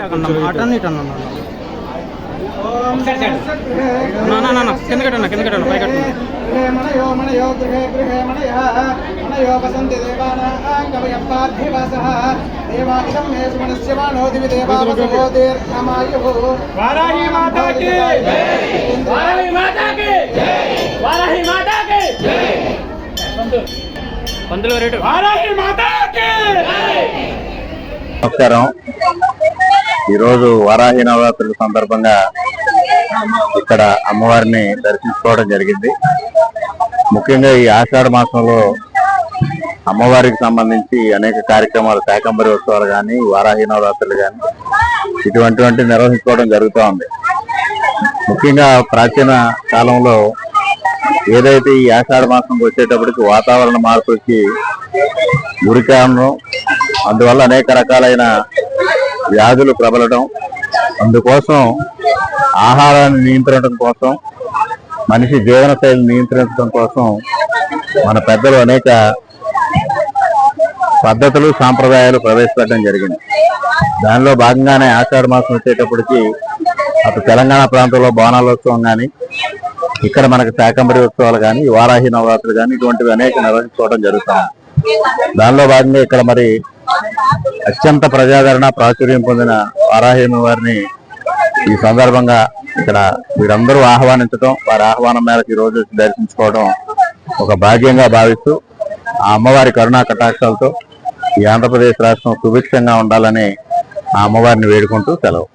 అటన్ ఇటు అన్న మాతాకి! వారాహి మాతాకి! వారాహి మాతాకి! పంతులు నమస్కారం. ఈరోజు వారాహి నవరాత్రుల సందర్భంగా ఇక్కడ అమ్మవారిని దర్శించుకోవడం జరిగింది. ముఖ్యంగా ఈ ఆషాఢ మాసంలో అమ్మవారికి సంబంధించి అనేక కార్యక్రమాలు శాకంబరి ఉత్సవాలు కానీ వారాహి నవరాత్రులు కానీ ఇటువంటివంటి నిర్వహించుకోవడం జరుగుతూ ఉంది. ముఖ్యంగా ప్రాచీన కాలంలో ఏదైతే ఈ ఆషాఢ మాసం వచ్చేటప్పటికి వాతావరణ మార్పులకి వచ్చి ఉరికాను అందువల్ల అనేక రకాలైన వ్యాధులు ప్రబలడం అందుకోసం ఆహారాన్ని నియంత్రించడం కోసం మనిషి జీవన శైలిని నియంత్రించడం కోసం మన పెద్దలు అనేక పద్ధతులు సాంప్రదాయాలు ప్రవేశపెట్టడం జరిగింది. దానిలో భాగంగానే ఆషాఢ మాసం వచ్చేటప్పటికి అటు తెలంగాణ ప్రాంతంలో బోనాలోత్సవం కానీ ఇక్కడ మనకు శాకంబరి ఉత్సవాలు కానీ వారాహి నవరాత్రులు కానీ ఇటువంటివి అనేక నిర్వహించుకోవడం జరుగుతుంది. దానిలో భాగంగా ఇక్కడ మరి అత్యంత ప్రజాదరణ ప్రాచుర్యం పొందిన వారాహి వారిని ఈ సందర్భంగా ఇక్కడ వీరందరూ ఆహ్వానించడం వారి ఆహ్వానం మేరకు ఈరోజు రోజు దర్శించుకోవడం ఒక భాగ్యంగా భావిస్తూ ఆ అమ్మవారి కరుణా కటాక్షాలతో ఈ ఆంధ్రప్రదేశ్ రాష్ట్రం సుభిక్షంగా ఉండాలని ఆ అమ్మవారిని వేడుకుంటూ సెలవు.